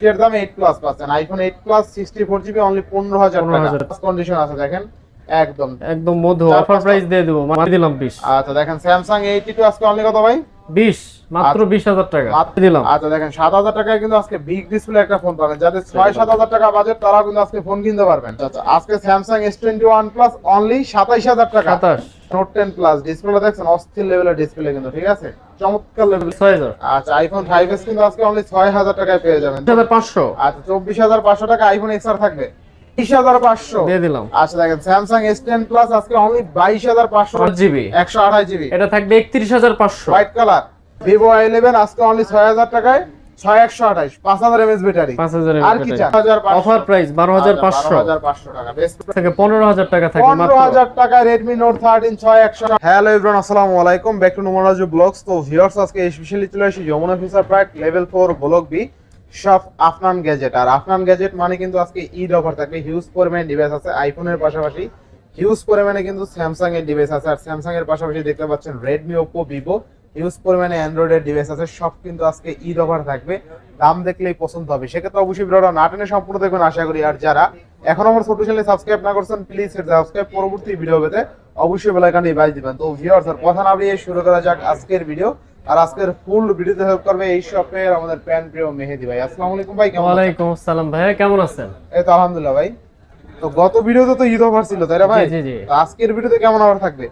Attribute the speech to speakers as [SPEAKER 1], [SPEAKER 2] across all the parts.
[SPEAKER 1] এর দাম 8 প্লাস পাচ্ছেন। আইফোন 8 প্লাস 64 জিবি অনলি 15000 টাকা।
[SPEAKER 2] 15,000
[SPEAKER 1] কন্ডিশন আছে দেখেন? একদম।
[SPEAKER 2] একদম মধু অফার প্রাইস দিয়ে দেবো। মাত্র দিলাম বিশ।
[SPEAKER 1] আচ্ছা দেখেন স্যামসাং 82 আজকে অনলি কত ভাই?
[SPEAKER 2] বিশ। মাত্র বিশ হাজার টাকা।
[SPEAKER 1] মাত্র-
[SPEAKER 2] দিলাম।
[SPEAKER 1] আচ্ছা দেখেন 7000 টাকায় কিন্তু আজকে বিগ ডিসপ্লে একটা ফোন পাবেন। যাদের 6 7000 টাকা বাজেট তারা কিন্তু আজকে ফোন কিনতে পারবেন। আচ্ছা আজকে স্যামসাং S21 প্লাস অনলি 27000 টাকা।
[SPEAKER 2] সাতাশ।
[SPEAKER 1] নোট 10 প্লাস ডিসপ্লে দেখছেন অস্থির লেভেলের ডিসপ্লে কিন্তু ঠিক আছে? চমৎকার লেভেল
[SPEAKER 2] ছয় হাজার।
[SPEAKER 1] আচ্ছা আইফোন 5s কিন্তু আজকে অনলি 6000 টাকায় পেয়ে যাবেন।
[SPEAKER 2] হাজার পাঁচশো।
[SPEAKER 1] আচ্ছা 24500 টাকা আইফোন এক্সআর থাকবে। 20500
[SPEAKER 2] দিয়ে দিলাম।
[SPEAKER 1] আচ্ছা দেখেন স্যামসাং S10 প্লাস আজকে অনলি 22500
[SPEAKER 2] পাঁচ জিবি
[SPEAKER 1] 128 জিবি
[SPEAKER 2] এটা থাকবে একত্রিশ হাজার পাঁচশো।
[SPEAKER 1] হোয়াইট কালার ভিভো i11 আজকে অনলি 6000 টাকায় 6128 5000 এমএস ব্যাটারি
[SPEAKER 2] পাঁচ হাজার
[SPEAKER 1] আর কি
[SPEAKER 2] অফার প্রাইস বারো হাজার পাঁচশো।
[SPEAKER 1] 12500 টাকা।
[SPEAKER 2] থেকে পনেরো হাজার টাকা থাকবে মাত্র।
[SPEAKER 1] 15000 টাকা Redmi Note 13 6100 হ্যালো এভরিওয়ান আসসালামু আলাইকুম। ব্যাক টু নোমারাজু ব্লগস তো ভিউয়ার্স আজকে স্পেশালি চলে আসি Jamuna Future Pride level 4 block B সব আফনান গ্যাজেট আর আফনান গ্যাজেট মানে কিন্তু আজকে ঈদ অফার থাকবে। হিউজ পরিমাণে ডিভাইস আছে আইফোনের পাশাপাশি। হিউজ পরিমাণে কিন্তু স্যামসাং এর ডিভাইস আছে। আর স্যামসাং এর পাশাপাশি দেখতে পাচ্ছেন রেডমি ওপো ভিভো হিউজ পরিমাণে অ্যান্ড্রয়েড এর ডিভাইস আছে সব কিন্তু আজকে ঈদ অফার থাকবে। দাম দেখলেই পছন্দ হবে। সেক্ষেত্রে অবশ্যই ভিডিওটা না টেনে সম্পূর্ণ দেখবেন আশা করি। আর যারা এখন আমার ছোট চ্যানেলে সাবস্ক্রাইব না করছেন প্লিজ সাবস্ক্রাইব পরবর্তী ভিডিও পেতে অবশ্যই বেল আইকনটি বাজ দিবেন। তো ভিউয়ার্স আর কথা না বাড়িয়ে শুরু করা যাক আজকের ভিডিও আর আজকের ফুল ভিডিওতে হেল্প করবে এই শপের আমাদের প্যান প্রিয় মেহেদি ভাই। আসসালামু আলাইকুম ভাই কেমন আছেন?
[SPEAKER 2] ওয়ালাইকুম আসসালাম ভাইয়া কেমন আছেন?
[SPEAKER 1] এই তো আলহামদুলিল্লাহ ভাই। তো গত ভিডিওতে তো ঈদ অফার ছিল তাই না ভাই?
[SPEAKER 2] জি, জি,
[SPEAKER 1] আজকের ভিডিওতে কেমন অফার থাকবে?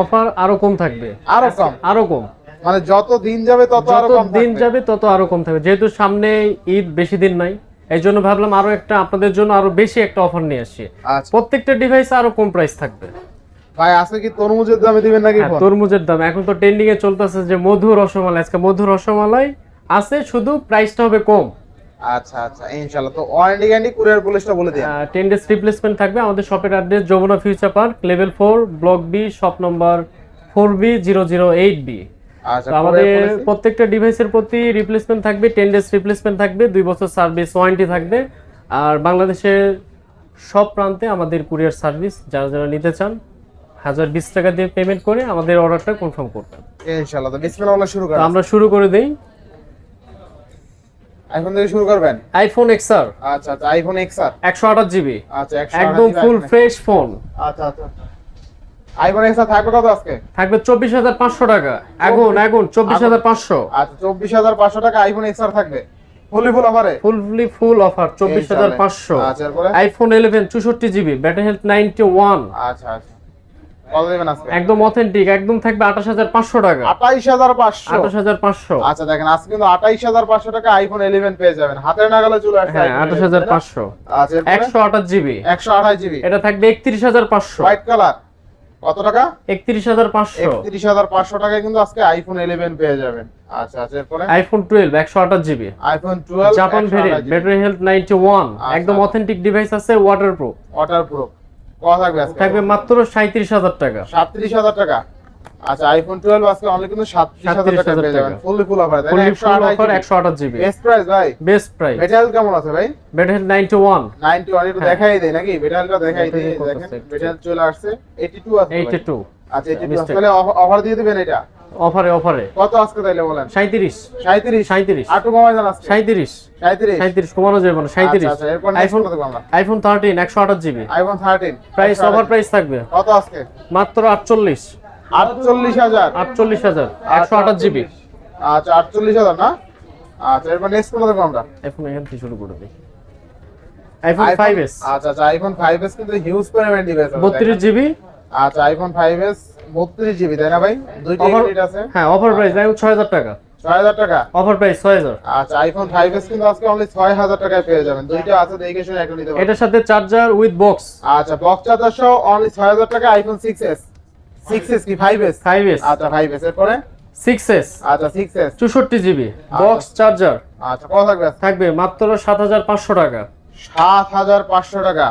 [SPEAKER 2] অফার আরও কম থাকবে।
[SPEAKER 1] আরও কম?
[SPEAKER 2] আরও কম।
[SPEAKER 1] মানে যত দিন যাবে তত
[SPEAKER 2] আরও
[SPEAKER 1] কম
[SPEAKER 2] দিন যাবে তত আরও কম থাকবে। যেহেতু সামনে ঈদ বেশি দিন নাই এই জন্য ভাবলাম আরও একটা আপনাদের জন্য আরও বেশি একটা অফার নিয়ে আসি।
[SPEAKER 1] আচ্ছা।
[SPEAKER 2] প্রত্যেকটা ডিভাইস আরও কম প্রাইস থাকবে।
[SPEAKER 1] ভাই আজকে কি তরমুজের দামে দিবেন নাকি
[SPEAKER 2] হ্যাঁ, তরমুজের দাম। এখন তো ট্রেন্ডিং এ চলতেছে যে মধু রসমালাই। আজকে মধু রসমালাই আছে শুধু প্রাইসটা হবে কম।
[SPEAKER 1] আচ্ছা আচ্ছা ইনশাআল্লাহ। তো ওয়ারেন্টি গ্যারান্টি কুরিয়ার পুলিশটা বলে দেন
[SPEAKER 2] 10 ডেজ রিপ্লেসমেন্ট থাকবে। আমাদের শপের address Jamuna Future Park level 4 block B shop নম্বর
[SPEAKER 1] 4B008B
[SPEAKER 2] আমাদের প্রত্যেকটা ডিভাইসের প্রতি রিপ্লেসমেন্ট থাকবে টেন ডেজ রিপ্লেসমেন্ট থাকবে দুই বছর সার্ভিস ওয়ারেন্টি থাকবে। আর বাংলাদেশের সব প্রান্তে আমাদের কুরিয়ার সার্ভিস যারা যারা নিতে চান হাজার বিশ টাকা দিয়ে পেমেন্ট করে আমাদের অর্ডারটা কনফার্ম করবেন।
[SPEAKER 1] ইনশাআল্লাহ বিসমিল্লাহ শুরু
[SPEAKER 2] তো আমরা শুরু করে দেই।
[SPEAKER 1] আইফোন থেকে শুরু করবেন?
[SPEAKER 2] আইফোন এক্সআর
[SPEAKER 1] আচ্ছা আচ্ছা আইফোন এক্সআর
[SPEAKER 2] একশো আঠাশ জিবি
[SPEAKER 1] আচ্ছা
[SPEAKER 2] একদম ফুল ফ্রেশ ফোন
[SPEAKER 1] আচ্ছা আচ্ছা। আইফোন এক্সআর থাকবে কত আজকে?
[SPEAKER 2] টাকা।
[SPEAKER 1] আচ্ছা চব্বিশ হাজার পাঁচশো টাকা আইফোন এক্সআর থাকবে? ফুলি ফুল অফারে
[SPEAKER 2] ফুললি ফুল অফার চব্বিশ হাজার পাঁচশো।
[SPEAKER 1] আচ্ছা এরপরে?
[SPEAKER 2] আইফোন ইলেভেন চৌষট্টি জিবি ব্যাটারি হেলথ
[SPEAKER 1] আচ্ছা আচ্ছা।
[SPEAKER 2] একদম অথেন্টিক একদম থাকবে আঠাশ হাজার পাঁচশো টাকা।
[SPEAKER 1] আঠাইশ হাজার পাঁচশো?
[SPEAKER 2] আঠাশ হাজার পাঁচশো।
[SPEAKER 1] আচ্ছা দেখেন আজকে কিন্তু আঠাইশ হাজার পাঁচশো টাকা আইফোন ইলেভেন পেয়ে যাবেন। হাতের নাগালে চলে আসছে
[SPEAKER 2] হ্যাঁ আঠাশ হাজার পাঁচশো।
[SPEAKER 1] আচ্ছা
[SPEAKER 2] একশো আঠাশ জিবি
[SPEAKER 1] একশো আঠাশ জিবি
[SPEAKER 2] এটা থাকবে একত্রিশ হাজার পাঁচশো।
[SPEAKER 1] হোয়াইট কালার কত টাকা?
[SPEAKER 2] একত্রিশ হাজার পাঁচশো।
[SPEAKER 1] একত্রিশ হাজার পাঁচশো টাকায় কিন্তু আজকে আইফোন ইলেভেন পেয়ে যাবেন। আচ্ছা আচ্ছা এরপরে?
[SPEAKER 2] আইফোন টুয়েলভ একশো আঠাশ GB
[SPEAKER 1] iPhone twelve
[SPEAKER 2] Japan variant battery health ninety one একদম অথেন্টিক ডিভাইস আছে ওয়াটারপ্রুফ ওয়াটারপ্রুফ
[SPEAKER 1] ওয়াটার প্রুফ কত থাকবে আজকে?
[SPEAKER 2] থাকবে মাত্র সাঁত্রিশ হাজার টাকা।
[SPEAKER 1] সাতত্রিশ হাজার টাকা। আচ্ছা আইফোন টুয়েলভ আজকে অনলি কিন্তু
[SPEAKER 2] 37,000
[SPEAKER 1] টাকা পেয়ে যাবেন। Fully full offer
[SPEAKER 2] fully full offer একশো আঠাশ জিবি
[SPEAKER 1] বেস্ট প্রাইস ভাই?
[SPEAKER 2] বেস্ট প্রাইস
[SPEAKER 1] মেটেরিয়াল কেমন আছে ভাই?
[SPEAKER 2] নাইনটি ওয়ান
[SPEAKER 1] 91 একটু দেখাই দেই নাকি? মেটেরিয়ালটা দেখাই দেই দেখেন? মেটেরিয়াল চলে আসছে 82 আছে
[SPEAKER 2] এইটি
[SPEAKER 1] ভাই।
[SPEAKER 2] টু
[SPEAKER 1] আচ্ছা 82 তাহলে অফার দিয়ে দিবেন এটা?
[SPEAKER 2] অফারে অফারে
[SPEAKER 1] কত আজকে তাইলে বলেন?
[SPEAKER 2] সাঁত্রিশ
[SPEAKER 1] 37
[SPEAKER 2] সাঁত্রিশ
[SPEAKER 1] আটু কমাই দেন আজকে।
[SPEAKER 2] সাঁত্রিশ
[SPEAKER 1] 37
[SPEAKER 2] সাঁত্রিশ কমানো যাবে না সাঁত্রিশ
[SPEAKER 1] আচ্ছা আচ্ছা এরপর
[SPEAKER 2] আইফোন
[SPEAKER 1] কত আমরা
[SPEAKER 2] আইফোন থার্টিন একশো আঠাশ GB
[SPEAKER 1] iPhone 13
[SPEAKER 2] price over price থাকবে।
[SPEAKER 1] কত আজকে?
[SPEAKER 2] মাত্র আটচল্লিশ
[SPEAKER 1] 48000
[SPEAKER 2] আটচল্লিশ হাজার একশো আঠাশ জিবি।
[SPEAKER 1] আচ্ছা 48000 না? আচ্ছা এরপর নেক্সট কত দেখব আমরা?
[SPEAKER 2] আইফোন এখান থেকে শুরু করে দিই। আইফোন ফাইভ এস
[SPEAKER 1] আচ্ছা আচ্ছা আইফোন 5s কিন্তু হিউজ পরিমাণ ডিভাইস আছে।
[SPEAKER 2] বত্রিশ জিবি।
[SPEAKER 1] আচ্ছা আইফোন 5s 32 জিবি তাই না ভাই? দুইটা ইউনিট আছে।
[SPEAKER 2] হ্যাঁ অফার প্রাইস ছয় হাজার টাকা।
[SPEAKER 1] 6000 টাকা?
[SPEAKER 2] অফার প্রাইস ছয় হাজার।
[SPEAKER 1] আচ্ছা আইফোন 5s কিন্তু আজকে অনলি 6000 টাকায় পেয়ে যাবেন। দুইটা আছে দেখে শুনে একটা নিতে পারেন
[SPEAKER 2] এটার সাথে চার্জার উইথ বক্স
[SPEAKER 1] আচ্ছা বক্স চার্জার সহ অনলি 6000 টাকা আইফোন 6s 6s কি? 5s
[SPEAKER 2] ফাইভ এস
[SPEAKER 1] আচ্ছা 5s এরপরে?
[SPEAKER 2] সিক্স এস
[SPEAKER 1] আচ্ছা 6s
[SPEAKER 2] চৌষট্টি জিবি। বক্স চার্জার
[SPEAKER 1] আচ্ছা কত থাকবে?
[SPEAKER 2] থাকবে মাত্র সাত হাজার পাঁচশো টাকা।
[SPEAKER 1] 7500 টাকা।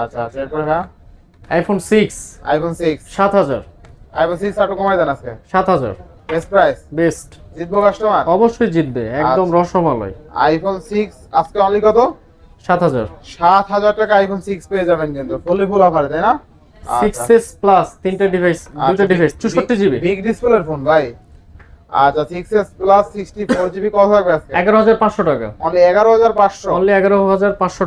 [SPEAKER 1] আচ্ছা আচ্ছা এরপরে হ্যাঁ?
[SPEAKER 2] আইফোন সিক্স
[SPEAKER 1] আইফোন 6
[SPEAKER 2] সাত হাজার।
[SPEAKER 1] আইফোন 6 আটু কমাই দেন আজকে।
[SPEAKER 2] সাত হাজার।
[SPEAKER 1] বেস্ট প্রাইস
[SPEAKER 2] বেস্ট
[SPEAKER 1] জিতবো কাস্টমার
[SPEAKER 2] অবশ্যই জিতবে একদম
[SPEAKER 1] আচ্ছা।
[SPEAKER 2] রসমালাই।
[SPEAKER 1] আইফোন 6 আজকে অনলি কত?
[SPEAKER 2] সাত হাজার।
[SPEAKER 1] 7000 টাকা আইফোন 6 পেয়ে যাবেন কিন্তু। ফুলি ফুল অফারে তাই না?
[SPEAKER 2] সিক্স এস প্লাস তিনটা ডিভাইস দুইটা ডিভাইস চৌষট্টি জিবি
[SPEAKER 1] বিগ ডিসপ্লের ফোন ভাই। আচ্ছা প্লাস জিবি কত থাকবে আজকে?
[SPEAKER 2] এগারো হাজার পাঁচশো টাকা।
[SPEAKER 1] অনলি এগারো হাজার পাঁচশো।
[SPEAKER 2] অনলি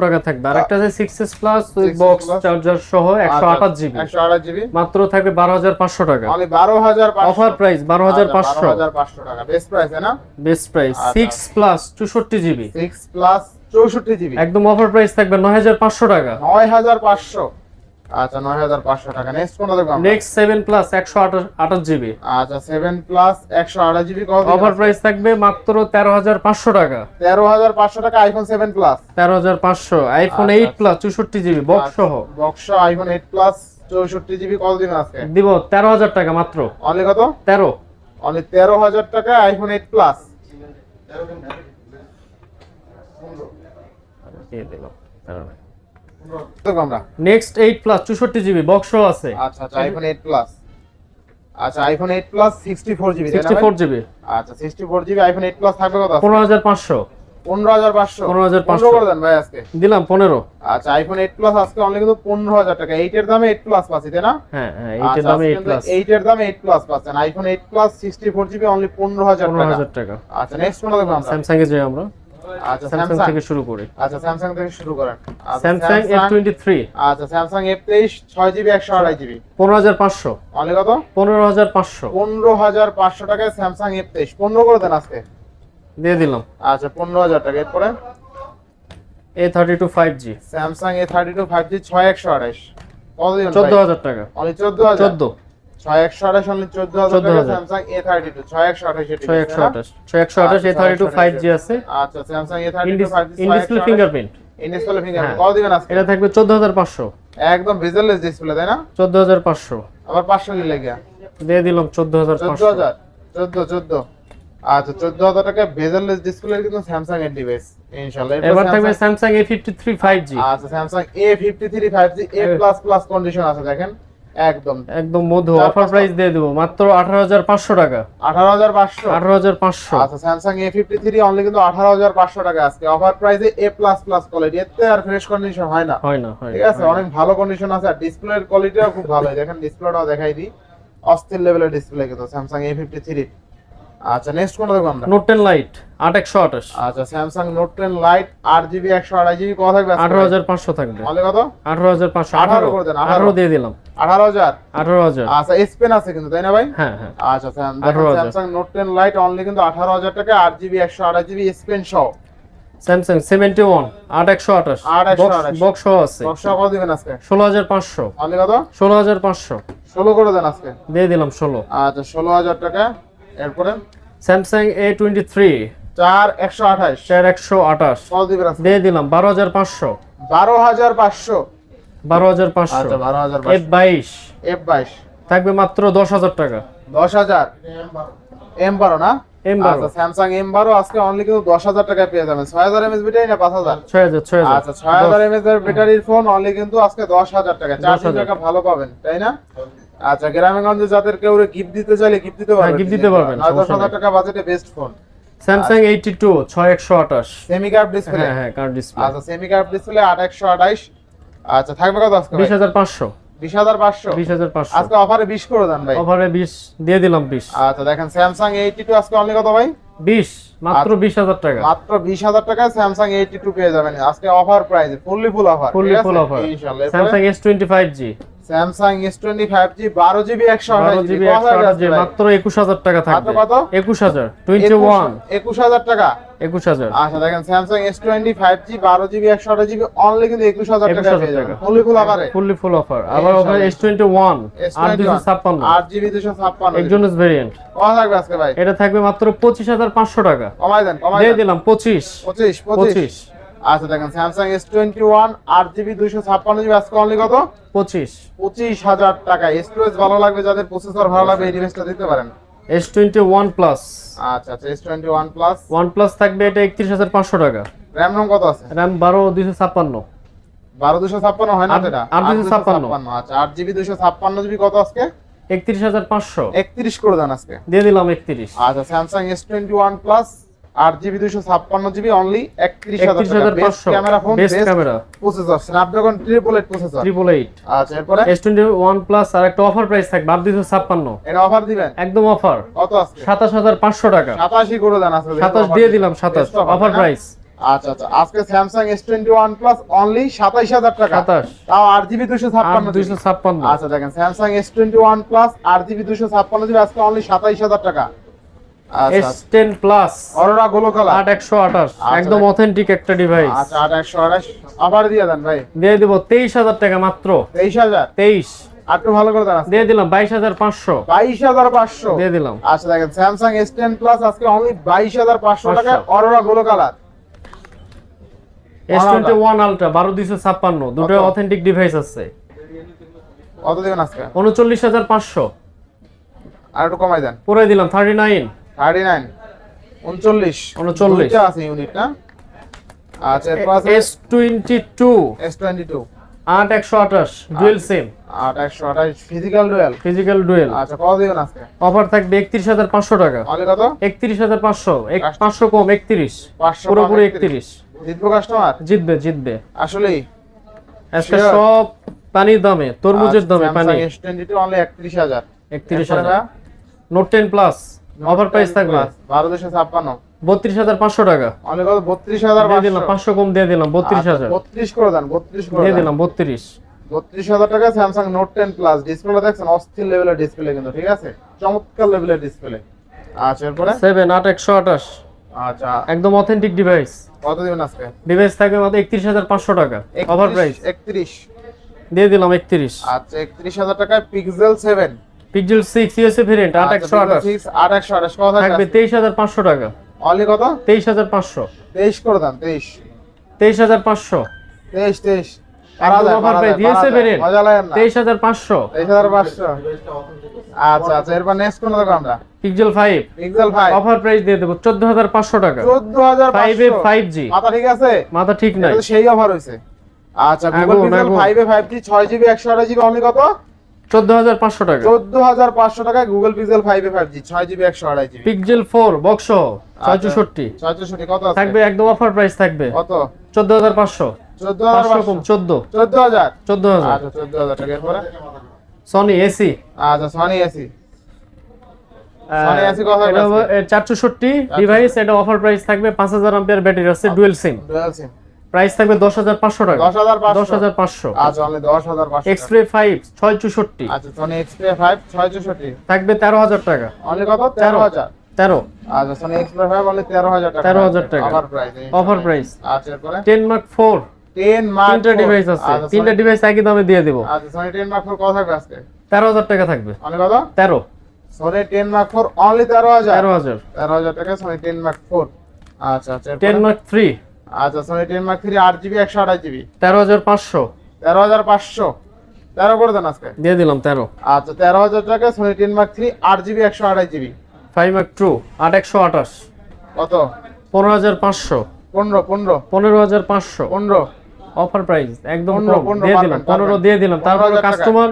[SPEAKER 2] টাকা থাকবে। আর একটা আছে six plus
[SPEAKER 1] 6s
[SPEAKER 2] box charger সহ একশো আঠাশ জিবি
[SPEAKER 1] একশো আঠাশ জিবি
[SPEAKER 2] মাত্র থাকবে বারো হাজার পাঁচশো টাকা।
[SPEAKER 1] অনলি বারো হাজার
[SPEAKER 2] অফার প্রাইস বারো হাজার পাঁচশো।
[SPEAKER 1] হাজার পাঁচশো টাকা। বেস্ট প্রাইস না?
[SPEAKER 2] বেস্ট প্রাইস
[SPEAKER 1] আচ্ছা।
[SPEAKER 2] প্লাস চৌষট্টি জিবি
[SPEAKER 1] সিক্স প্লাস চৌষট্টি জিবি
[SPEAKER 2] একদম অফার প্রাইস থাকবে নয় হাজার পাঁচশো টাকা।
[SPEAKER 1] নয় হাজার পাঁচশো। আচ্ছা 9500 টাকা। নেক্সট কোনটা দেখব
[SPEAKER 2] নেক্সট 7 প্লাস 128 জিবি
[SPEAKER 1] আচ্ছা 7 প্লাস 128 জিবি কত
[SPEAKER 2] ওভার প্রাইস থাকবে মাত্র 13500 টাকা।
[SPEAKER 1] 13500 টাকা iPhone 7 plus
[SPEAKER 2] 13500 iPhone
[SPEAKER 1] 8
[SPEAKER 2] plus 64 GB box সহ।
[SPEAKER 1] বক্স আইফোন 8 প্লাস 64 জিবি কত দিন আছে?
[SPEAKER 2] দিব 13000 টাকা মাত্র।
[SPEAKER 1] অনলি কত?
[SPEAKER 2] 13
[SPEAKER 1] অনলি 13000 টাকা আইফোন 8 প্লাস
[SPEAKER 2] 13 কে
[SPEAKER 1] 13 আমরা।
[SPEAKER 2] নেক্সট এইট প্লাস চৌষট্টি জিবি বক্স আছে।
[SPEAKER 1] আচ্ছা আচ্ছা আইফোন এইট প্লাস আচ্ছা iPhone eight plus sixty four GB
[SPEAKER 2] sixty four GB
[SPEAKER 1] আচ্ছা sixty four GB iPhone eight plus থাকবে কত
[SPEAKER 2] পনেরো হাজার পাঁচশো।
[SPEAKER 1] পনেরো হাজার পাঁচশো।
[SPEAKER 2] 15,500
[SPEAKER 1] করে দেন ভাই আজকে।
[SPEAKER 2] দিলাম পনেরো।
[SPEAKER 1] আচ্ছা আইফোন এইট প্লাস আজকে অনলি কিন্তু পনেরো হাজার টাকা। এইটের দামে এইট প্লাস পাচ্ছি তাই না?
[SPEAKER 2] হ্যাঁ হ্যাঁ এইটের দামে এইট প্লাস
[SPEAKER 1] এইটের দামে এইট প্লাস পাচ্ছেন। IPhone eight plus sixty four GB only পনেরো হাজার
[SPEAKER 2] পনেরো
[SPEAKER 1] টাকা
[SPEAKER 2] হাজার টাকা।
[SPEAKER 1] আচ্ছা নেক্সট কোনটা দেখব আমরা।
[SPEAKER 2] স্যামসাং এ যাই আমরা।
[SPEAKER 1] আচ্ছা
[SPEAKER 2] স্যামসাং থেকে শুরু করে।
[SPEAKER 1] আচ্ছা স্যামসাং থেকে শুরু করেন।
[SPEAKER 2] স্যামসাং F23
[SPEAKER 1] আচ্ছা স্যামসাং F23 6GB টাকায় স্যামসাং F23 15 করে দেন আজকে।
[SPEAKER 2] দিয়ে দিলাম।
[SPEAKER 1] আচ্ছা 15000 টাকা। এরপরে?
[SPEAKER 2] A32 5G
[SPEAKER 1] Samsung A32 5G 6128 কত দিন
[SPEAKER 2] 14000
[SPEAKER 1] টাকা। অনেক
[SPEAKER 2] 14000 14 ফিঙ্গারপ্রিন্ট। হ্যাঁ। এটা থাকবে চোদ্দ হাজার পাঁচশো।
[SPEAKER 1] একদম ভিজুয়ালেস ডিসপ্লে তাই না?
[SPEAKER 2] চোদ্দ হাজার পাঁচশো।
[SPEAKER 1] আবার পাঁচশো
[SPEAKER 2] দিয়ে দিলাম চোদ্দ হাজার
[SPEAKER 1] চোদ্দ হাজার। চোদ্দ চোদ্দ। আচ্ছা চোদ্দ হাজার টাকা বেজারলেস ডিসপ্লে কিন্তু স্যামসাং এর ডিভাইস ইনশাআল্লাহ।
[SPEAKER 2] এবার থাকবে Samsung A fifty three five G
[SPEAKER 1] আচ্ছা Samsung A fifty three five G A plus plus condition আছে দেখেন। একদম।
[SPEAKER 2] একদম মধু। অফার প্রাইস দিয়ে দেবো। মাত্র আঠারো হাজার পাঁচশো টাকা।
[SPEAKER 1] আঠারো হাজার পাঁচশো।
[SPEAKER 2] আঠারো হাজার পাঁচশো।
[SPEAKER 1] আচ্ছা Samsung A fifty three only কিন্তু আঠারো হাজার পাঁচশো টাকা আজকে। অফার প্রাইসে এ প্লাস প্লাস কোয়ালিটি এতে আর ফ্রেশ কন্ডিশন হয় না।
[SPEAKER 2] হয় না
[SPEAKER 1] ঠিক আছে? অনেক ভালো কন্ডিশন আছে আর ডিসপ্লের কোয়ালিটিও খুব ভালো। দেখেন ডিসপ্লেটাও দেখাই দিই। অস্থির লেভেলের ডিসপ্লে কিন্তু স্যামসাং এ ফিফটি থ্রি আচ্ছা নেক্সট কোনটা দেখব আমরা?
[SPEAKER 2] নোট টেন লাইট আট একশো আঠাশ।
[SPEAKER 1] আচ্ছা স্যামসাং নোট টেন লাইট আট জিবি একশো আড়াই জিবি কত থাকবে আজকে?
[SPEAKER 2] আঠারো হাজার পাঁচশো থাকবে।
[SPEAKER 1] অনলি কত?
[SPEAKER 2] আঠারো হাজার পাঁচশো
[SPEAKER 1] 18
[SPEAKER 2] আঠারো।
[SPEAKER 1] করে দেন, 18
[SPEAKER 2] আঠারো দিয়ে দিলাম।
[SPEAKER 1] আঠারো হাজার?
[SPEAKER 2] আঠারো হাজার।
[SPEAKER 1] আচ্ছা এস পেন আছে কিন্তু তাই না ভাই?
[SPEAKER 2] হ্যাঁ হ্যাঁ।
[SPEAKER 1] আচ্ছা Samsung note ten lite only কিন্তু আঠারো হাজার টাকা আট জিবি একশো আড়াই জিবি এস পেন সহ।
[SPEAKER 2] স্যামসাং সেভেন্টি ওয়ান আট একশো আঠাশ।
[SPEAKER 1] 828
[SPEAKER 2] বক্স সহ আছে।
[SPEAKER 1] বক্সা কত দিবেন আজকে?
[SPEAKER 2] ষোলো হাজার পাঁচশো।
[SPEAKER 1] অনলি কত?
[SPEAKER 2] ষোলো হাজার পাঁচশো।
[SPEAKER 1] ষোলো করে দেন আজকে।
[SPEAKER 2] দিয়ে দিলাম ষোলো।
[SPEAKER 1] আচ্ছা ষোলো হাজার টাকা। এরপরে?
[SPEAKER 2] স্যামসাং এ টোয়েন্টি থ্রি
[SPEAKER 1] চার একশো আঠাশ।
[SPEAKER 2] চার একশো আঠাশ। দিয়ে দিলাম বারো হাজার পাঁচশো।
[SPEAKER 1] বারো হাজার পাঁচশো।
[SPEAKER 2] বারো হাজার পাঁচশো।
[SPEAKER 1] আচ্ছা বারো হাজার
[SPEAKER 2] এফ বাইশ।
[SPEAKER 1] এফ বাইশ।
[SPEAKER 2] থাকবে মাত্র দশ হাজার টাকা।
[SPEAKER 1] দশ হাজার। এম বারো না?
[SPEAKER 2] এম বারো।
[SPEAKER 1] স্যামসাং এম বারো আজকে অনলি কিন্তু দশ হাজার টাকায় পেয়ে যাবেন। ছয় হাজার এমএস ব্যাটারি না পাঁচ হাজার?
[SPEAKER 2] ছয় হাজার ছয় হাজার।
[SPEAKER 1] আচ্ছা ছয় হাজার এমএস ব্যাটারির ফোন অনলি কিন্তু আজকে দশ হাজার টাকা
[SPEAKER 2] 10,000
[SPEAKER 1] টাকা ভালো পাবেন তাই না? আচ্ছা গ্রামেগঞ্জে যাদের কেউ গিফট দিতে চাইলে গিফট দিতে পারবেন
[SPEAKER 2] হ্যাঁ, দিতে পারবেন,
[SPEAKER 1] দশ
[SPEAKER 2] সমস্যা
[SPEAKER 1] হাজার
[SPEAKER 2] নেই।
[SPEAKER 1] টাকা বাজেটে বেস্ট ফোন
[SPEAKER 2] স্যামসাং ছয় একশো আঠাশ।
[SPEAKER 1] সেমি কার্ভ ডিসপ্লে
[SPEAKER 2] হ্যাঁ হ্যাঁ কার্ড ডিসপ্লে
[SPEAKER 1] আচ্ছা সেমি কার্ভ ডিসপ্লে আট একশো আঠাইশ আচ্ছা থাকবে কত আজকে
[SPEAKER 2] বিশ হাজার পাঁচশো।
[SPEAKER 1] বিশ হাজার পাঁচশো?
[SPEAKER 2] বিশ হাজার পাঁচশো।
[SPEAKER 1] আজকে অফারে বিশ করে দেন ভাই।
[SPEAKER 2] অফারে বিশ দিয়ে দিলাম বিশ।
[SPEAKER 1] আচ্ছা দেখেন স্যামসাং এইটি টু আজকে অনলি কত ভাই?
[SPEAKER 2] বিশ মাত্র বিশ হাজার টাকা।
[SPEAKER 1] মাত্র বিশ হাজার টাকায় স্যামসাং এইটি টু পেয়ে যাবেন। আজকে offer price fully full offer
[SPEAKER 2] fully full offer Samsung twenty five G
[SPEAKER 1] Samsung S twenty five G বারো জিবি একশো
[SPEAKER 2] জিবি মাত্র একুশ হাজার টাকা থাকবে।
[SPEAKER 1] কত?
[SPEAKER 2] একুশ হাজার টোয়েন্টি ওয়ান
[SPEAKER 1] একুশ হাজার টাকা?
[SPEAKER 2] একুশ হাজার।
[SPEAKER 1] আচ্ছা দেখেন Samsung S twenty five G বারো জিবি একশো আঠাশ জিবি অনলি কিন্তু একুশ হাজার টাকা পেয়ে যাবেন।
[SPEAKER 2] টাকা।
[SPEAKER 1] ফুল অফারে
[SPEAKER 2] ফুল অফার আবার
[SPEAKER 1] ইনশাআল্লাহ।
[SPEAKER 2] এস টোয়েন্টি ওয়ান আট দুশো ছাপ্পান্ন।
[SPEAKER 1] আট জিবি দুশো ছাপ্পান্ন।
[SPEAKER 2] একজনের ভেরিয়েন্ট
[SPEAKER 1] কত থাকবে আজকে ভাই?
[SPEAKER 2] এটা থাকবে মাত্র পঁচিশ হাজার পাঁচশো টাকা।
[SPEAKER 1] কমাই দেন কমাই
[SPEAKER 2] দিয়ে দিলাম পঁচিশ
[SPEAKER 1] পঁচিশ। পঁচিশ। আচ্ছা দেখেন স্যামসাং এস টোয়েন্টি ওয়ান আট জিবি দুইশো ছাপ্পান্ন জিবি আজকে অনলি কত?
[SPEAKER 2] পঁচিশ।
[SPEAKER 1] পঁচিশ হাজার টাকা। স্টোরেজ ভালো লাগবে যাদের প্রসেসর ভালো লাগবে এই ডিভাইসটা দিতে পারেন।
[SPEAKER 2] এস টোয়েন্টি ওয়ান প্লাস
[SPEAKER 1] আচ্ছা আচ্ছা S twenty one plus
[SPEAKER 2] one plus থাকবে এটা একত্রিশ হাজার পাঁচশো টাকা।
[SPEAKER 1] র্যাম রম কত আছে?
[SPEAKER 2] র্যাম বারো দুইশো ছাপ্পান্ন।
[SPEAKER 1] বারো দুশো ছাপ্পান্ন হয় না সেটা?
[SPEAKER 2] আট দুশো ছাপ্পান্ন।
[SPEAKER 1] আচ্ছা আট জিবি দুশো ছাপ্পান্ন জিবি কত আজকে?
[SPEAKER 2] একত্রিশ হাজার পাঁচশো।
[SPEAKER 1] একত্রিশ করে দেন আজকে।
[SPEAKER 2] দিয়ে দিলাম একত্রিশ।
[SPEAKER 1] আচ্ছা Samsung S twenty one plus আট জিবি দুশো ছাপ্পান্ন জিবি অনলি একত্রিশ হাজার camera phone
[SPEAKER 2] camera
[SPEAKER 1] processor Snapdragon triple eight processor
[SPEAKER 2] triple eight
[SPEAKER 1] আচ্ছা এরপরে?
[SPEAKER 2] এস টোয়েন্টি ওয়ান প্লাস আর একটা অফার প্রাইস থাকবে দুইশো ছাপ্পান্ন।
[SPEAKER 1] এটা অফার দিবেন?
[SPEAKER 2] একদম অফার
[SPEAKER 1] কত আছে?
[SPEAKER 2] সাতাশ হাজার পাঁচশো টাকা।
[SPEAKER 1] সাতাশি করে দেন আজকে।
[SPEAKER 2] সাতাশ দিয়ে দিলাম সাতাশ। অফার প্রাইস
[SPEAKER 1] আচ্ছা আচ্ছা। আজকে Samsung S twenty one plus only সাতাইশ হাজার টাকা। তাও আট জিবি দুশো ছাপ্পান্ন
[SPEAKER 2] দুইশো ছাপ্পান্ন।
[SPEAKER 1] আচ্ছা দেখেন Samsung S twenty one plus আট জিবি দুশো ছাপ্পান্ন জিবি আজকে অনলি সাতাইশ হাজার টাকা।
[SPEAKER 2] এস
[SPEAKER 1] আচ্ছা
[SPEAKER 2] ten plus
[SPEAKER 1] aurora glow colour
[SPEAKER 2] একদম অথেন্টিক একটা ডিভাইস
[SPEAKER 1] আচ্ছা আবার দিয়ে দেন ভাই।
[SPEAKER 2] দিয়ে দিব টাকা মাত্র।
[SPEAKER 1] ভালো করে
[SPEAKER 2] দিয়ে দিলাম বাইশ হাজার পাঁচশো।
[SPEAKER 1] বাইশ হাজার পাঁচশো।
[SPEAKER 2] দিয়ে দিলাম।
[SPEAKER 1] আচ্ছা দেখেন আজকে অনলি। টাকা অরোরা গোলো কালার
[SPEAKER 2] দুটো অথেন্টিক ডিভাইস আছে।
[SPEAKER 1] কত দিবেন আজকে?
[SPEAKER 2] উনচল্লিশ হাজার পাঁচশো।
[SPEAKER 1] আর একটু কমাই দেন।
[SPEAKER 2] পরে দিলাম থার্টি নাইন
[SPEAKER 1] থার্টি নাইন উনচল্লিশ।
[SPEAKER 2] 39
[SPEAKER 1] আছে ইউনিট না? আচ্ছা এরপর আছে
[SPEAKER 2] S twenty two
[SPEAKER 1] S twenty two
[SPEAKER 2] আট একশো আঠাশ। ডুয়েল সিম
[SPEAKER 1] আট একশো আঠাশ। ফিজিক্যাল ডুয়েল
[SPEAKER 2] ফিজিক্যাল ডুয়েল
[SPEAKER 1] আচ্ছা কত দিবেন আজকে?
[SPEAKER 2] অফার থাকবে একত্রিশ হাজার পাঁচশো টাকা।
[SPEAKER 1] কত?
[SPEAKER 2] একত্রিশ হাজার পাঁচশো। পাঁচশো। কম একত্রিশ। পুরোপুরি একত্রিশ।
[SPEAKER 1] জিতবো কাস্টমার
[SPEAKER 2] জিতবে জিতবে।
[SPEAKER 1] আসলেই।
[SPEAKER 2] আজকে সব পানির দামে তরমুজের দামে পানি।
[SPEAKER 1] এস টোয়েন্টি টু অনলি একত্রিশ হাজার।
[SPEAKER 2] একত্রিশ হাজার। Note ten plus offer price থাকবে? 12256 32500 টাকা।
[SPEAKER 1] আমি কথা 32500
[SPEAKER 2] দিয়ে দিলাম 500 কম দিয়ে দিলাম 32000 32
[SPEAKER 1] আচ্ছা, করে দেন 32 করে
[SPEAKER 2] দিয়ে দিলাম
[SPEAKER 1] 32 32000 টাকা স্যামসাং নোট 10 প্লাস ডিসপ্লে দেখছেন অস্থির লেভেলের ডিসপ্লে কিন্তু ঠিক আছে? চমৎকার লেভেলের ডিসপ্লে আচ্ছা এরপরে?
[SPEAKER 2] 7 8 128
[SPEAKER 1] আচ্ছা।
[SPEAKER 2] একদম অথেন্টিক ডিভাইস
[SPEAKER 1] কত দিবেন আজকে?
[SPEAKER 2] ডিভাইস থাকবে মাত্র 31500 টাকা। অফার প্রাইস
[SPEAKER 1] 31
[SPEAKER 2] দিয়ে দিলাম 31
[SPEAKER 1] আচ্ছা 31000 টাকায় পিক্সেল 7
[SPEAKER 2] পিক্সেল 6 ইউএসএ ভেরিয়েন্ট 8128 টাকা।
[SPEAKER 1] করে আচ্ছা আচ্ছা এরপর নেক্সট আমরা?
[SPEAKER 2] অফার প্রাইস দিয়ে টাকা।
[SPEAKER 1] মাথা ঠিক আছে?
[SPEAKER 2] মাথা ঠিক নাই।
[SPEAKER 1] সেই অফার হয়েছে আচ্ছা গুগল 5 এ 5G 6GB জিবি অনলি কত?
[SPEAKER 2] চোদ্দ হাজার পাঁচশো টাকা।
[SPEAKER 1] চোদ্দ হাজার পাঁচশো টাকায় জি ছয় জিবি একশো আড়াই জিবি
[SPEAKER 2] পিকজেল ফোর বক্স ছয় চৌষট্টি
[SPEAKER 1] ছয় চৌষট্টি কত আছে?
[SPEAKER 2] থাকবে একদম অফার প্রাইস থাকবে।
[SPEAKER 1] কত?
[SPEAKER 2] চোদ্দ হাজার পাঁচশো।
[SPEAKER 1] চোদ্দ হাজার
[SPEAKER 2] চোদ্দ।
[SPEAKER 1] চোদ্দ হাজার? আচ্ছা চোদ্দ হাজার টাকা। এরপরে?
[SPEAKER 2] সনি এসি
[SPEAKER 1] আচ্ছা সনি এসি Sony AC কত
[SPEAKER 2] এটা
[SPEAKER 1] আছে?
[SPEAKER 2] চার চৌষট্টি ডিভাইস এটা অফার প্রাইস থাকবে পাঁচ হাজার ব্যাটারি আছে dual SIM
[SPEAKER 1] dual SIM
[SPEAKER 2] price থাকবে দশ হাজার পাঁচশো টাকা।
[SPEAKER 1] দশ হাজার
[SPEAKER 2] দশ হাজার পাঁচশো।
[SPEAKER 1] আচ্ছা দশ হাজার পাঁচশো।
[SPEAKER 2] এক্সপ্রে ফাইভ ছয় চৌষট্টি।
[SPEAKER 1] আচ্ছা সনি এক্সপ্রে ফাইভ ছয় চৌষট্টি।
[SPEAKER 2] থাকবে তেরো হাজার টাকা।
[SPEAKER 1] অনলি কত? তেরো হাজার।
[SPEAKER 2] তেরো।
[SPEAKER 1] আচ্ছা সনি এক্সপ্রে ফাইভ অনলি তেরো হাজার টাকা।
[SPEAKER 2] 13,000 টাকা।
[SPEAKER 1] অফার প্রাইস
[SPEAKER 2] অফার প্রাইস
[SPEAKER 1] আচ্ছা এরপরে?
[SPEAKER 2] Ten mark four
[SPEAKER 1] ten mark
[SPEAKER 2] তিনটা ডিভাইস আছে। তিনটা ডিভাইস একই দামে দিয়ে দেবো।
[SPEAKER 1] আচ্ছা সনি টেন মার্ক ফোর কত থাকবে আজকে?
[SPEAKER 2] তেরো হাজার টাকা থাকবে।
[SPEAKER 1] অনলি কত?
[SPEAKER 2] তেরো।
[SPEAKER 1] Sony ten mark four only তেরো হাজার।
[SPEAKER 2] তেরো হাজার।
[SPEAKER 1] তেরো হাজার টাকা সনি টেন মার্ক ফোর আচ্ছা আচ্ছা
[SPEAKER 2] টেন? মার্ক থ্রি
[SPEAKER 1] আচ্ছা সনি টেন মার্ক থ্রি আট জিবি একশো আঠাশ জিবি
[SPEAKER 2] তেরো হাজার পাঁচশো।
[SPEAKER 1] তেরো হাজার পাঁচশো। তেরো করে দেন আজকে।
[SPEAKER 2] দিয়ে দিলাম তেরো।
[SPEAKER 1] আচ্ছা তেরো হাজার টাকা সনি টেন মার্ক থ্রি আট জিবি একশো আঠাশ জিবি
[SPEAKER 2] ফাইভ মার্ক টু আট একশো আঠাশ।
[SPEAKER 1] কত?
[SPEAKER 2] পনেরো হাজার পাঁচশো।
[SPEAKER 1] পনেরো পনেরো।
[SPEAKER 2] পনেরো হাজার পাঁচশো।
[SPEAKER 1] পনেরো।
[SPEAKER 2] অফার প্রাইস একদম
[SPEAKER 1] পনেরো,
[SPEAKER 2] দিয়ে দিলাম পনেরো দিয়ে দিলাম। তারপরে। কাস্টমার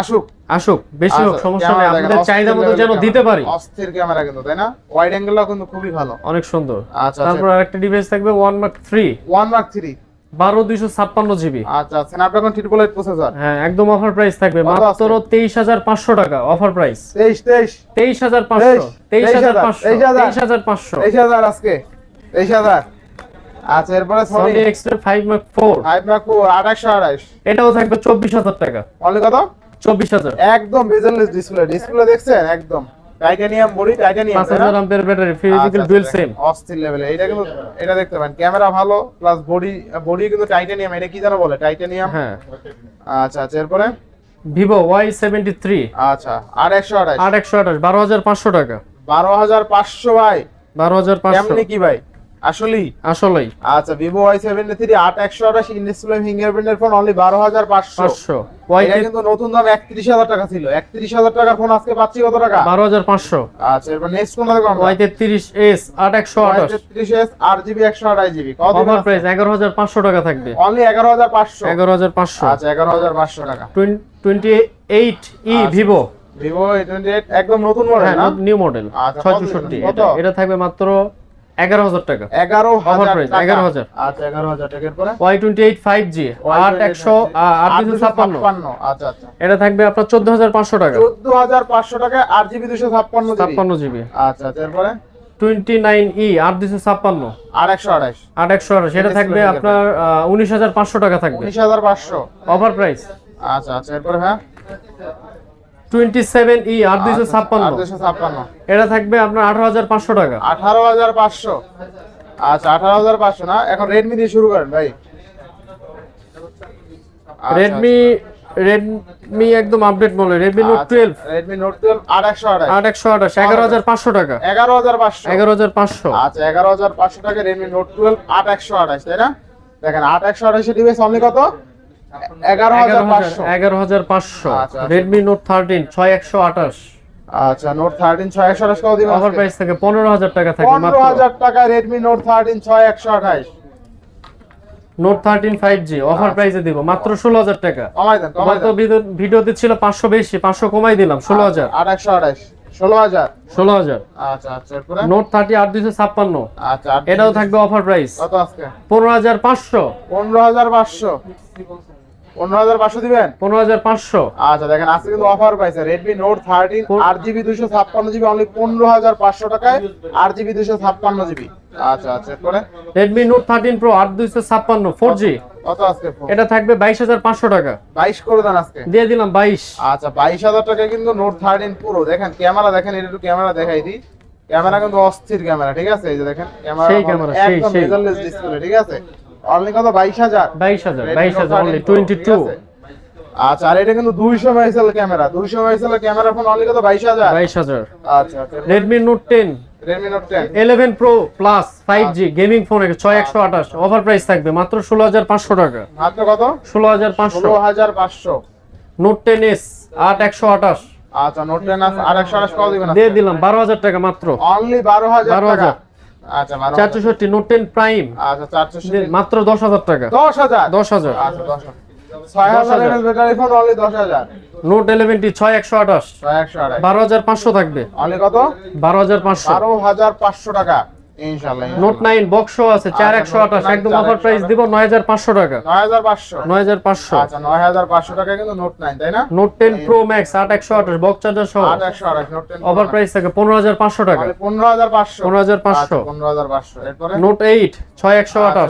[SPEAKER 1] আসুক।
[SPEAKER 2] আসুক বেশি হোক
[SPEAKER 1] আচ্ছা,
[SPEAKER 2] সমস্যা নেই আপনাদের চাহিদা মতো যেন দিতে পারি।
[SPEAKER 1] অস্থির ক্যামেরা কিন্তু তাই না? ওয়াইড অ্যাঙ্গেলও কিন্তু খুবই ভালো।
[SPEAKER 2] অনেক সুন্দর।
[SPEAKER 1] আচ্ছা
[SPEAKER 2] তারপর আরেকটা ডিভাইস থাকবে one mark three
[SPEAKER 1] one mark three
[SPEAKER 2] বারো দুইশো ছাপ্পান্ন জিবি
[SPEAKER 1] আচ্ছা স্ন্যাপড্রাগন ট্রিপল এইট প্রসেসর
[SPEAKER 2] হ্যাঁ একদম অফার প্রাইস থাকবে? মাত্র তেইশ হাজার পাঁচশো টাকা অফার প্রাইস
[SPEAKER 1] তেইশ তেইশ।
[SPEAKER 2] তেইশ হাজার পাঁচশো তেইশ হাজার পাঁচশো
[SPEAKER 1] তেইশ হাজার।
[SPEAKER 2] পাঁচশো।
[SPEAKER 1] তেইশ হাজার আজকে। তেইশ হাজার। আচ্ছা এরপরে Sony
[SPEAKER 2] Sony five mark four
[SPEAKER 1] five mark four আট আঠাশ
[SPEAKER 2] এটাও থাকবে চব্বিশ হাজার টাকা।
[SPEAKER 1] অনলি কত?
[SPEAKER 2] চব্বিশ হাজার।
[SPEAKER 1] একদম ডিসপ্লে ডিসপ্লে দেখছেন? একদম। টাইটানিয়াম বডি টাইটানিয়াম
[SPEAKER 2] পাঁচ হাজার ব্যাটারি ফিজিক্যাল ডুয়েল সেম
[SPEAKER 1] অস্থির লেভেলে এটা কিন্তু এটা দেখতে পারেন ক্যামেরা ভালো প্লাস বডি বডি কিন্তু টাইটানিয়াম এটা কি জানো বলে? টাইটানিয়াম
[SPEAKER 2] হ্যাঁ।
[SPEAKER 1] আচ্ছা আচ্ছা এরপরে?
[SPEAKER 2] ভিভো ওয়াই সেভেন্টি থ্রি
[SPEAKER 1] আচ্ছা আর একশো আঠাশ।
[SPEAKER 2] আট একশো আঠাশ বারো হাজার পাঁচশো টাকা।
[SPEAKER 1] বারো হাজার পাঁচশো ভাই।
[SPEAKER 2] বারো হাজার পাঁচশো।
[SPEAKER 1] কি ভাই? আসলেই?
[SPEAKER 2] আসলেই।
[SPEAKER 1] আচ্ছা ভিভো ওয়াই সেভেন্টি থ্রি আট একশো আঠাশ ইনডিসপ্লে ফিঙ্গারপ্রিন্টের ফোন অনলি বারো হাজার পাঁচশো।
[SPEAKER 2] পাঁচশো।
[SPEAKER 1] এটা কিন্তু নতুন দাম একত্রিশ হাজার টাকা ছিল। একত্রিশ হাজার টাকার ফোন আজকে পাচ্ছি কত টাকা?
[SPEAKER 2] বারো হাজার পাঁচশো।
[SPEAKER 1] আচ্ছা এরপর নেক্সট কোনটা দেখো
[SPEAKER 2] ওয়াই তেত্রিশ এস আট একশো আঠাশ।
[SPEAKER 1] তেত্রিশ এস আট জিবি একশো আঠাশ জিবি। কত
[SPEAKER 2] অফার প্রাইস এগারো হাজার পাঁচশো টাকা থাকবে।
[SPEAKER 1] অনলি এগারো হাজার পাঁচশো।
[SPEAKER 2] এগারো হাজার পাঁচশো।
[SPEAKER 1] আচ্ছা এগারো হাজার পাঁচশো টাকা।
[SPEAKER 2] টোয়েন্টি এইট ই। ভিভো
[SPEAKER 1] ভিভো টোয়েন্টি এইট একদম নতুন মডেল
[SPEAKER 2] নিউ মডেল ছয় চৌষট্টি এটা এটা থাকবে মাত্র এগারো হাজার টাকা।
[SPEAKER 1] এগারো হাজার
[SPEAKER 2] price,
[SPEAKER 1] টাকা।
[SPEAKER 2] 11,000
[SPEAKER 1] আচ্ছা এগারো হাজার টাকার পরে
[SPEAKER 2] Y twenty eight five G আট একশো আট দুশো ছাপ্পান্ন।
[SPEAKER 1] আচ্ছা আচ্ছা।
[SPEAKER 2] এটা থাকবে আপনার চোদ্দ হাজার পাঁচশো টাকা।
[SPEAKER 1] চোদ্দ হাজার পাঁচশো টাকা আট জিবি দুশো ছাপ্পান্ন
[SPEAKER 2] ছাপ্পান্ন জিবি।
[SPEAKER 1] আচ্ছা আচ্ছা
[SPEAKER 2] টোয়েন্টি নাইন ই আট দুশো ছাপ্পান্ন।
[SPEAKER 1] আর একশো আঠাশ
[SPEAKER 2] আট একশো আঠাশ এটা থাকবে আপনার উনিশ হাজার পাঁচশো টাকা থাকবে।
[SPEAKER 1] উনিশ হাজার পাঁচশো।
[SPEAKER 2] অফার প্রাইস
[SPEAKER 1] আচ্ছা আচ্ছা এরপরে হ্যাঁ?
[SPEAKER 2] টোয়েন্টি সেভেন ই আট দুশো ছাপ্পান্ন।
[SPEAKER 1] আট দুশো ছাপ্পান্ন।
[SPEAKER 2] এটা থাকবে আপনার আঠারো হাজার পাঁচশো টাকা।
[SPEAKER 1] আঠারো হাজার পাঁচশো। আচ্ছা আঠারো হাজার পাঁচশো না? এখন রেডমি দিয়ে শুরু করেন ভাই। আচ্ছা,
[SPEAKER 2] রেডমি রেডমি একদম আপডেট নোট টুয়েলভ
[SPEAKER 1] আট একশো
[SPEAKER 2] আট একশো আঠাশ এগারো হাজার পাঁচশো টাকা।
[SPEAKER 1] এগারো হাজার পাঁচশো।
[SPEAKER 2] এগারো হাজার পাঁচশো।
[SPEAKER 1] আচ্ছা এগারো হাজার পাঁচশো টাকা রেডমি নোট টুয়েলভ আট একশো আঠাশ তাই না? দেখেন আট একশো আঠাশের ডিভাইস অনলি কত? এগারো হাজার পাঁচশো।
[SPEAKER 2] হাজার
[SPEAKER 1] আচ্ছা, আচ্ছা।
[SPEAKER 2] রেডমি নোট থার্টিন ছয় একশো আঠাশ।
[SPEAKER 1] আচ্ছা নোট থার্টিন ছয় একশো আঠাশ কত দিবেন
[SPEAKER 2] অফার প্রাইস থেকে পনেরো হাজার টাকা থাকে
[SPEAKER 1] পনেরো হাজার টাকা রেডমি নোট থার্টিন ছয় একশো আঠাশ।
[SPEAKER 2] Note thirteen five G offer প্রাইসে দিব মাত্র ষোলো হাজার টাকা। ভিডিওতে ছিল পাঁচশো বেশি পাঁচশো কমাই দিলাম ষোলো হাজার।
[SPEAKER 1] আট একশো আঠাশ ষোলো হাজার।
[SPEAKER 2] ষোলো হাজার।
[SPEAKER 1] আচ্ছা আচ্ছা
[SPEAKER 2] নোট থার্টি আট দুইশো ছাপ্পান্ন।
[SPEAKER 1] আচ্ছা
[SPEAKER 2] এটাও থাকবে অফার প্রাইস পনেরো হাজার পাঁচশো।
[SPEAKER 1] পনেরো হাজার পাঁচশো। পনেরো হাজার পাঁচশো দিবেন?
[SPEAKER 2] পনেরো হাজার পাঁচশো।
[SPEAKER 1] আচ্ছা দেখেন আজকে কিন্তু অফার পাইছে অনলি পনেরো হাজার পাঁচশো টাকায় আট জিবি দুশো ছাপ্পান্ন জিবি। আচ্ছা আচ্ছা
[SPEAKER 2] থার্টিন প্রো আট দুইশো ছাপ্পান্ন ফোর জি
[SPEAKER 1] কত আজকে
[SPEAKER 2] এটা থাকবে বাইশ হাজার পাঁচশো টাকা।
[SPEAKER 1] বাইশ করে দেন আজকে?
[SPEAKER 2] দিয়ে দিলাম বাইশ।
[SPEAKER 1] আচ্ছা বাইশ হাজার টাকা কিন্তু নোট থার্টিন পুরো দেখেন ক্যামেরা দেখেন এটা একটু ক্যামেরা দেখাই দিই। ক্যামেরা কিন্তু অস্থির ক্যামেরা ঠিক আছে? এই যে দেখেন ক্যামেরা একদম মেজারলেস ডিসপ্লে ঠিক আছে? অনলি কত? বাইশ হাজার?
[SPEAKER 2] বাইশ হাজার বাইশ হাজার অনলি
[SPEAKER 1] Pro,
[SPEAKER 2] টোয়েন্টি
[SPEAKER 1] ঠিক
[SPEAKER 2] টু
[SPEAKER 1] আছে? আচ্ছা আর এটা কিন্তু দুইশো মেগাপিক্সেল ক্যামেরা দুইশো মেগাপিক্সেল ক্যামেরা ফোন অনলি কত? বাইশ হাজার?
[SPEAKER 2] বাইশ হাজার।
[SPEAKER 1] আচ্ছা
[SPEAKER 2] Redmi note ten
[SPEAKER 1] Redmi note ten
[SPEAKER 2] eleven pro plus five G gaming phone ছয় একশো আঠাশ। অফার প্রাইস থাকবে মাত্র ষোলো হাজার পাঁচশো টাকা।
[SPEAKER 1] মাত্র কত?
[SPEAKER 2] ষোলো হাজার পাঁচশো।
[SPEAKER 1] ষোলো হাজার পাঁচশো।
[SPEAKER 2] নোট টেন এস আট একশো আঠাশ।
[SPEAKER 1] আচ্ছা নোট টেন আর একশো আঠাশ কত দিবেন
[SPEAKER 2] দিয়ে দিলাম বারো হাজার টাকা মাত্র।
[SPEAKER 1] অনলি বারো হাজার
[SPEAKER 2] 12,000
[SPEAKER 1] টাকা। আচ্ছা
[SPEAKER 2] নোট টেন প্রাইম
[SPEAKER 1] আচ্ছা চারশো
[SPEAKER 2] মাত্র দশ হাজার টাকা।
[SPEAKER 1] দশ হাজার?
[SPEAKER 2] দশ হাজার।
[SPEAKER 1] আচ্ছা হাজার।
[SPEAKER 2] 10,000
[SPEAKER 1] এমএল ফোন অনলি দশ হাজার।
[SPEAKER 2] নোট ইলেভেনটি ছয় একশো আঠাশ।
[SPEAKER 1] ছয়
[SPEAKER 2] বারো হাজার পাঁচশো থাকবে।
[SPEAKER 1] অনলি কত?
[SPEAKER 2] বারো হাজার পাঁচশো।
[SPEAKER 1] বারো হাজার পাঁচশো টাকা। ইনশাল্লাহ
[SPEAKER 2] নোট নাইন বক্স আছে চার একশো আঠাশ একদম অফার প্রাইস দিব নয় হাজার পাঁচশো টাকা।
[SPEAKER 1] আচ্ছা নয় হাজার পাঁচশো টাকা কিন্তু নোট নাইন তাই না?
[SPEAKER 2] নোট টেন প্রো ম্যাক্স আট একশো আঠাশ বক্স চার্জার সহ।
[SPEAKER 1] নোট টেন
[SPEAKER 2] অফার প্রাইস থাকে পনেরো হাজার পাঁচশো টাকা।
[SPEAKER 1] পনেরো হাজার পাঁচশো।
[SPEAKER 2] পনেরো হাজার পাঁচশো।
[SPEAKER 1] পনেরো হাজার পাঁচশো। এরপরে?
[SPEAKER 2] নোট এইট ছয় একশো
[SPEAKER 1] আচ্ছা,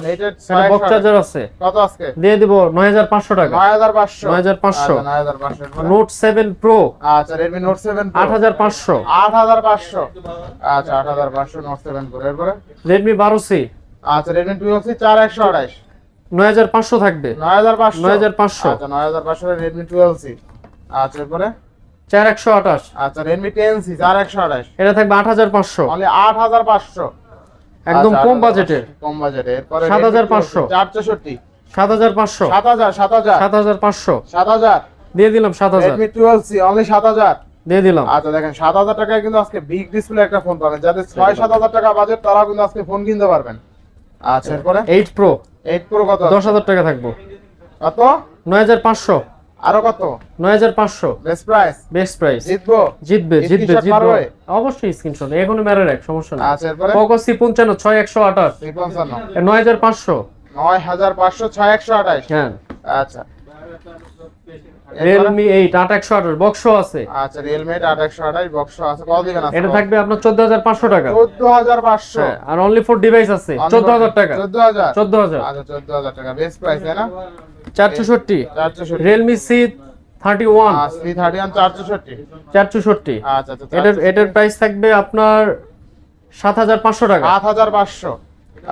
[SPEAKER 2] বক্স চার্জার আছে।
[SPEAKER 1] কত আজকে?
[SPEAKER 2] দিয়ে দিব নয় হাজার পাঁচশো টাকা।
[SPEAKER 1] নয় হাজার
[SPEAKER 2] 9,500
[SPEAKER 1] নয় হাজার পাঁচশো। এরপরে?
[SPEAKER 2] নোট সেভেন প্রো
[SPEAKER 1] আচ্ছা রেডমি নোট সেভেন
[SPEAKER 2] আট হাজার পাঁচশো।
[SPEAKER 1] আট হাজার পাঁচশো। আচ্ছা আট হাজার পাঁচশো নোট সেভেন করে
[SPEAKER 2] রেডমি বারো সি
[SPEAKER 1] আচ্ছা রেডমি টুয়েলভ সি চার একশো আড়াইশ।
[SPEAKER 2] নয় হাজার পাঁচশো থাকবে।
[SPEAKER 1] নয় হাজার পাঁচশো?
[SPEAKER 2] 9,500
[SPEAKER 1] আচ্ছা নয় হাজার পাঁচশো রেডমি টুয়েলভ সি আচ্ছা এরপরে?
[SPEAKER 2] চার একশো আঠাশ।
[SPEAKER 1] আচ্ছা রেডমি টেন সি চার একশো আড়াইশ।
[SPEAKER 2] এটা থাকবে আট হাজার পাঁচশো।
[SPEAKER 1] অনলি আট হাজার পাঁচশো।
[SPEAKER 2] একদম
[SPEAKER 1] আচ্ছা,
[SPEAKER 2] কম
[SPEAKER 1] 8,500
[SPEAKER 2] বাজেটের।
[SPEAKER 1] কম বাজেটে এরপরে
[SPEAKER 2] 7,500
[SPEAKER 1] চার চৌষট্টি।
[SPEAKER 2] সাত হাজার পাঁচশো।
[SPEAKER 1] সাত হাজার সাত হাজার।
[SPEAKER 2] সাত হাজার পাঁচশো।
[SPEAKER 1] সাত হাজার।
[SPEAKER 2] দিয়ে দিলাম সাত হাজার।
[SPEAKER 1] রেডমি টুয়েলভ সি অনলি সাত হাজার।
[SPEAKER 2] দিয়ে দিলাম।
[SPEAKER 1] আচ্ছা দেখেন সাত হাজার টাকায় কিন্তু আজকে বিগ ডিসপ্লে একটা ফোন পাবেন। যাদের ছয় সাত হাজার টাকা বাজেট তারা কিন্তু আজকে ফোন কিনতে পারবেন। আচ্ছা এরপরে?
[SPEAKER 2] এইট প্রো
[SPEAKER 1] এইট প্রো কত?
[SPEAKER 2] দশ হাজার টাকা থাকব।
[SPEAKER 1] কত?
[SPEAKER 2] নয় হাজার পাঁচশো।
[SPEAKER 1] আরও কত?
[SPEAKER 2] নয় হাজার পাঁচশো।
[SPEAKER 1] বেস্ট প্রাইস
[SPEAKER 2] বেস্ট প্রাইস
[SPEAKER 1] জিতবো?
[SPEAKER 2] জিতবে জিতবে জিতবে? অবশ্যই স্ক্রিনশট এখনই মেরে রাখ সমস্যা নেই।
[SPEAKER 1] আচ্ছা এরপরে?
[SPEAKER 2] পোকো সি পঞ্চান্ন ছয় একশো আঠাশ। নয় হাজার পাঁচশো।
[SPEAKER 1] নয় হাজার পাঁচশো ছয় একশো আঠাশ।
[SPEAKER 2] হ্যাঁ।
[SPEAKER 1] আচ্ছা।
[SPEAKER 2] আট একশো আঠাশ বক্স আছে।
[SPEAKER 1] আচ্ছা আট একশো আঠাশ বক্স আছে। কত দিবেন
[SPEAKER 2] এটা থাকবে আপনার চোদ্দ হাজার পাঁচশো টাকা।
[SPEAKER 1] চোদ্দ হাজার পাঁচশো।
[SPEAKER 2] হ্যাঁ, আর অনলি ফোর ডিভাইস আছে। চোদ্দ হাজার টাকা।
[SPEAKER 1] চোদ্দ হাজার?
[SPEAKER 2] চোদ্দ হাজার।
[SPEAKER 1] আচ্ছা চোদ্দ হাজার টাকা। বেস্ট প্রাইস তাই না?
[SPEAKER 2] চার চৌষট্টি
[SPEAKER 1] চার চৌষট্টি
[SPEAKER 2] Realme C thirty one
[SPEAKER 1] three thirty one চার চৌষট্টি
[SPEAKER 2] চার চৌষট্টি
[SPEAKER 1] আচ্ছা আচ্ছা
[SPEAKER 2] এটার এটার প্রাইস থাকবে আপনার সাত হাজার পাঁচশো টাকা।
[SPEAKER 1] সাত হাজার পাঁচশো।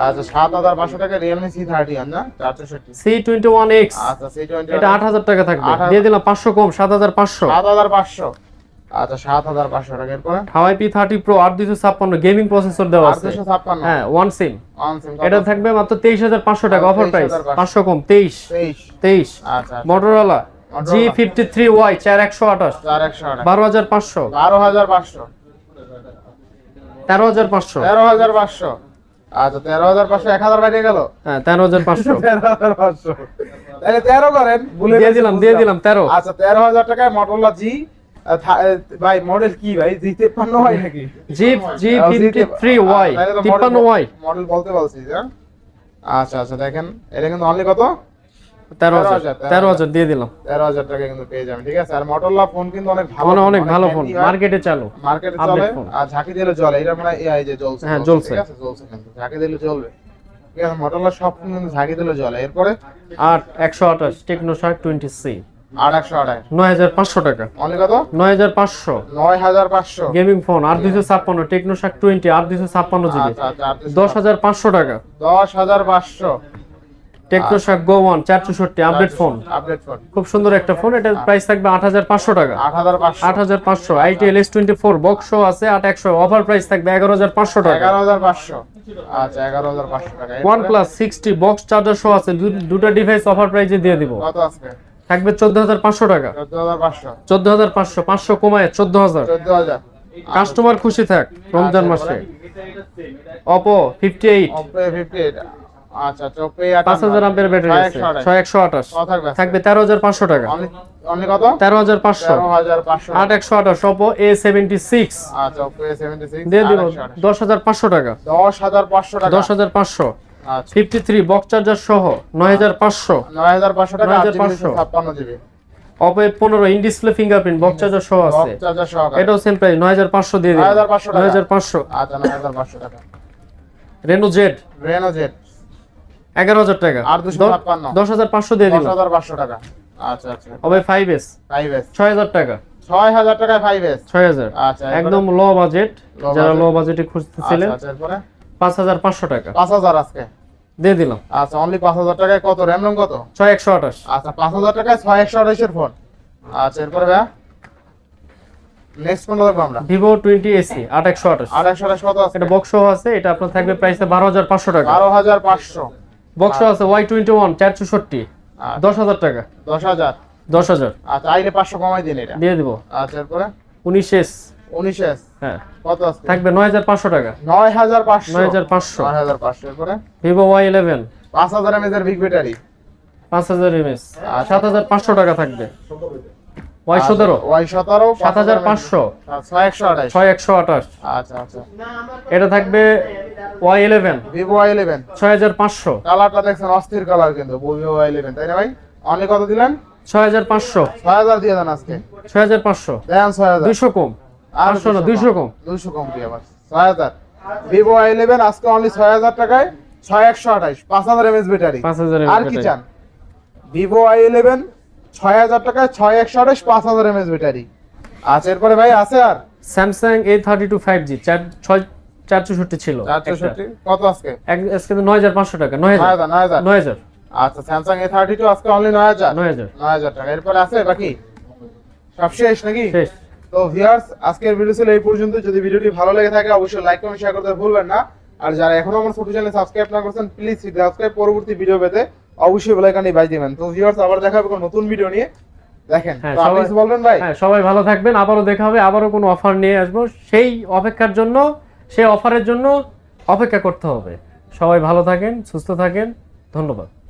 [SPEAKER 1] আচ্ছা 7500 টাকা Realme C31 না?
[SPEAKER 2] 460 C21X
[SPEAKER 1] আচ্ছা C21
[SPEAKER 2] এটা 8000 টাকা থাকবে। দিয়ে দিলাম 500 কম
[SPEAKER 1] 7500 7500 আচ্ছা 7500 টাকা এরপর?
[SPEAKER 2] Huawei P30 Pro 8256 gaming processor দেওয়া আছে।
[SPEAKER 1] 8256
[SPEAKER 2] হ্যাঁ ওয়ান সিম
[SPEAKER 1] ওয়ান সিম
[SPEAKER 2] এটা থাকবে মাত্র 23500 টাকা অফার প্রাইস 500 কম 23
[SPEAKER 1] 23
[SPEAKER 2] 23
[SPEAKER 1] আচ্ছা Motorola
[SPEAKER 2] G53Y
[SPEAKER 1] 4128 4128 12500 আচ্ছা তেরো হাজার পাঁচশো এক হাজার বাইরে গেল?
[SPEAKER 2] হ্যাঁ তেরো হাজার পাঁচশো।
[SPEAKER 1] তেরো হাজার পাঁচশো। তাহলে তেরো করেন
[SPEAKER 2] দিয়ে দিলাম দিয়ে দিলাম তেরো।
[SPEAKER 1] আচ্ছা তেরো হাজার টাকায় মটোলা জি ভাই মডেল কি ভাই? জি তেপ্পান্ন ওয়াই নাকি?
[SPEAKER 2] G G fifty three Y তিপ্পান্ন ওয়াই
[SPEAKER 1] মডেল বলতে বলছি হ্যাঁ? আচ্ছা আচ্ছা দেখেন এটা কিন্তু অনলি কত?
[SPEAKER 2] তেরো হাজার
[SPEAKER 1] 13,000
[SPEAKER 2] তেরো হাজার। দিয়ে দিলাম।
[SPEAKER 1] তেরো হাজার টাকা কিন্তু পেয়ে যাবেন ঠিক আছে? আর মটোরোলা ফোন কিন্তু অনেক ভালো
[SPEAKER 2] অনেক অনেক ভালো ফোন মার্কেটে চালু
[SPEAKER 1] মার্কেটে চলে আর ঝাঁকি দিলে চলে এটা মানে এই যে জ্বলছে
[SPEAKER 2] হ্যাঁ,
[SPEAKER 1] জ্বলছে,
[SPEAKER 2] জ্বলছে।
[SPEAKER 1] ঠিক আছে? জ্বলছে কিন্তু ঝাঁকি দিলে জ্বলবে ঠিক আছে মটোরোলা সব কিন্তু ঝাঁকি দিলে জ্বলে এরপরে?
[SPEAKER 2] আট একশো আঠাশ টেকনো শার্ক টোয়েন্টি সি
[SPEAKER 1] আট একশো আঠাশ।
[SPEAKER 2] নয় হাজার পাঁচশো টাকা।
[SPEAKER 1] কত?
[SPEAKER 2] নয় হাজার পাঁচশো।
[SPEAKER 1] নয় হাজার পাঁচশো।
[SPEAKER 2] গেমিং ফোন দুইশো ছাপ্পান্ন টেকনো টোয়েন্টি আট দুইশো ছাপ্পান্ন জিবি।
[SPEAKER 1] আচ্ছা আচ্ছা আর দুশো-
[SPEAKER 2] দশ হাজার পাঁচশো টাকা।
[SPEAKER 1] দশ হাজার পাঁচশো।
[SPEAKER 2] টেকনো শার্ক গো ওয়ান চার চৌষট্টি আপডেট ফোন
[SPEAKER 1] আপডেট ফোন
[SPEAKER 2] খুব সুন্দর একটা ফোন এটার প্রাইস থাকবে আট হাজার পাঁচশো টাকা।
[SPEAKER 1] আট হাজার পাঁচশো।
[SPEAKER 2] Itel S twenty four box আছে আট একশো অফার প্রাইস থাকবে এগারো হাজার পাঁচশো টাকা।
[SPEAKER 1] এগারো হাজার পাঁচশো। আচ্ছা এগারো হাজার পাঁচশো টাকা।
[SPEAKER 2] One plus sixty box charger সহ আছে দুটো ডিভাইস অফার প্রাইসে দিয়ে দিব।
[SPEAKER 1] কত আজকে
[SPEAKER 2] থাকবে চোদ্দ হাজার পাঁচশো টাকা।
[SPEAKER 1] চোদ্দ হাজার পাঁচশো।
[SPEAKER 2] পাঁচশো কমায় চোদ্দ হাজার। কাস্টমার খুশি থাক রমজান মাসে। Fifty eight
[SPEAKER 1] Oppo fifty eight আচ্ছা আচ্ছা
[SPEAKER 2] ব্যাটারি আছে।
[SPEAKER 1] থাকবে
[SPEAKER 2] টাকা।
[SPEAKER 1] অনলি কত? আচ্ছা
[SPEAKER 2] দিয়ে দিব টাকা।
[SPEAKER 1] আচ্ছা।
[SPEAKER 2] বক্স চার্জার সহ
[SPEAKER 1] টাকা
[SPEAKER 2] 9500
[SPEAKER 1] জিবি
[SPEAKER 2] অপো পনেরো in display fingerprint box charger সহ আছে। এটাও সেম প্রাইস নয় হাজার পাঁচশো দিয়ে দিন
[SPEAKER 1] 9500 টাকা।
[SPEAKER 2] নয় হাজার পাঁচশো।
[SPEAKER 1] আচ্ছা টাকা।
[SPEAKER 2] রেনো জেড
[SPEAKER 1] রেনো জেড
[SPEAKER 2] এগারো হাজার টাকা।
[SPEAKER 1] আর 256
[SPEAKER 2] দশ হাজার পাঁচশো দিয়ে
[SPEAKER 1] দশ হাজার পাঁচশো টাকা। আচ্ছা আচ্ছা।
[SPEAKER 2] অবে ফাইভ এস
[SPEAKER 1] ফাইভ এস
[SPEAKER 2] ছয় হাজার টাকা।
[SPEAKER 1] ছয় হাজার টাকায় ফাইভ এস
[SPEAKER 2] ছয় হাজার।
[SPEAKER 1] আচ্ছা
[SPEAKER 2] একদম লো বাজেট যারা লো বাজেটে খুঁজতেছিলেন
[SPEAKER 1] আচ্ছা আচ্ছা
[SPEAKER 2] পাঁচ হাজার পাঁচশো টাকা।
[SPEAKER 1] পাঁচ হাজার আজকে?
[SPEAKER 2] দিয়ে দিলাম।
[SPEAKER 1] আচ্ছা অনলি পাঁচ হাজার টাকায় কত? র্যাম রম কত?
[SPEAKER 2] ছয় একশো আঠাশ।
[SPEAKER 1] আচ্ছা পাঁচ হাজার টাকায় ছয় একশো আঠাশের ফোন আচ্ছা এরপরে ভাইয়া? নেক্সট দেখব আমরা।
[SPEAKER 2] ভিভো টোয়েন্টি এসি আট একশো আঠাশ।
[SPEAKER 1] আর একশো আঠাশ কত আছে?
[SPEAKER 2] এটা বক্স আছে এটা আপনার থাকবে প্রাইসে বারো হাজার পাঁচশো টাকা।
[SPEAKER 1] বারো হাজার পাঁচশো।
[SPEAKER 2] বক্স আছে ওয়াই টোয়েন্টি ওয়ান চার চৌষট্টি
[SPEAKER 1] আচ্ছা,
[SPEAKER 2] দশ হাজার টাকা।
[SPEAKER 1] দশ হাজার?
[SPEAKER 2] দশ হাজার।
[SPEAKER 1] আচ্ছা আইলে পাঁচশো কমাই দিন এটা।
[SPEAKER 2] দিয়ে দিব।
[SPEAKER 1] আচ্ছা এরপরে?
[SPEAKER 2] উনিশ এস।
[SPEAKER 1] উনিশ এস?
[SPEAKER 2] হ্যাঁ।
[SPEAKER 1] কত আছে?
[SPEAKER 2] থাকবে নয় হাজার পাঁচশো টাকা।
[SPEAKER 1] নয় হাজার পাঁচশো।
[SPEAKER 2] নয় হাজার পাঁচশো।
[SPEAKER 1] নয় হাজার পাঁচশো এরপরে?
[SPEAKER 2] Vivo Y eleven.
[SPEAKER 1] পাঁচ হাজার এমএজ এর বিগ ব্যাটারি
[SPEAKER 2] পাঁচ হাজার এমএস। সাত হাজার পাঁচশো টাকা থাকবে। ওয়াই সতেরো।
[SPEAKER 1] ওয়াই সতেরো
[SPEAKER 2] সাত হাজার পাঁচশো।
[SPEAKER 1] ছয় একশো আঠাশ।
[SPEAKER 2] ছয় একশো আঠাশ।
[SPEAKER 1] আচ্ছা আচ্ছা।
[SPEAKER 2] এটা থাকবে Y eleven
[SPEAKER 1] Vivo Y eleven
[SPEAKER 2] ছয় হাজার পাঁচশো।
[SPEAKER 1] কালারটা দেখছেন অস্থির কালার কিন্তু ভিভো ওয়াই ইলেভেন তাই না ভাই? অনলি কত দিলেন?
[SPEAKER 2] ছয় হাজার পাঁচশো।
[SPEAKER 1] ছয় হাজার দিয়ে দেন আজকে।
[SPEAKER 2] ছয় হাজার পাঁচশো।
[SPEAKER 1] দেন ছয় হাজার।
[SPEAKER 2] দুইশো কম। পাঁচশো না দুইশো কম।
[SPEAKER 1] দুইশো কম দিয়ে আবার। ছয় হাজার। ভিভো ওয়াই ইলেভেন আজকে অনলি ছয় হাজার টাকায় ছয় একশো আঠাশ। পাঁচ হাজার এমএস ব্যাটারি
[SPEAKER 2] পাঁচ হাজার
[SPEAKER 1] আর কি চান? ভিভো আই ইলেভেন ছয় হাজার টাকায় ছয় একশো আঠাশ পাঁচ হাজার এমএস ব্যাটারি আচ্ছা এরপরে ভাই আছে আর?
[SPEAKER 2] Samsung A thirty two five G চার ছয় চার চৌষট্টি ছিল।
[SPEAKER 1] চার চৌষট্টি কত আজকে?
[SPEAKER 2] টাকা
[SPEAKER 1] আচ্ছা স্যামসাং এ থার্টি টু আজকে অনলি টাকা। এরপরে আছে বাকি সব শেষ নাকি?
[SPEAKER 2] শেষ।
[SPEAKER 1] তো ভিউয়ার্স আজকের ভিডিও ছিল এই পর্যন্ত। যদি ভিডিওটি ভালো লেগে থাকে অবশ্যই লাইক কমেন্ট শেয়ার করতে ভুলবেন না। আর যারা এখনও আমার ছোট চ্যানেল সাবস্ক্রাইব না করছেন প্লিজ সাবস্ক্রাইব পরবর্তী ভিডিও পেতে অবশ্যই বেল আইকনটি বাজ দিবেন। তো ভিউয়ার্স আবার দেখা হবে কোনো নতুন ভিডিও নিয়ে। দেখেন
[SPEAKER 2] হ্যাঁ,
[SPEAKER 1] বলবেন ভাই?
[SPEAKER 2] হ্যাঁ সবাই ভালো থাকবেন। আবারও দেখা হবে আবারও কোনো অফার নিয়ে আসব। সেই অপেক্ষার জন্য সেই অফারের জন্য অপেক্ষা করতে হবে। সবাই ভালো থাকেন সুস্থ থাকেন। ধন্যবাদ।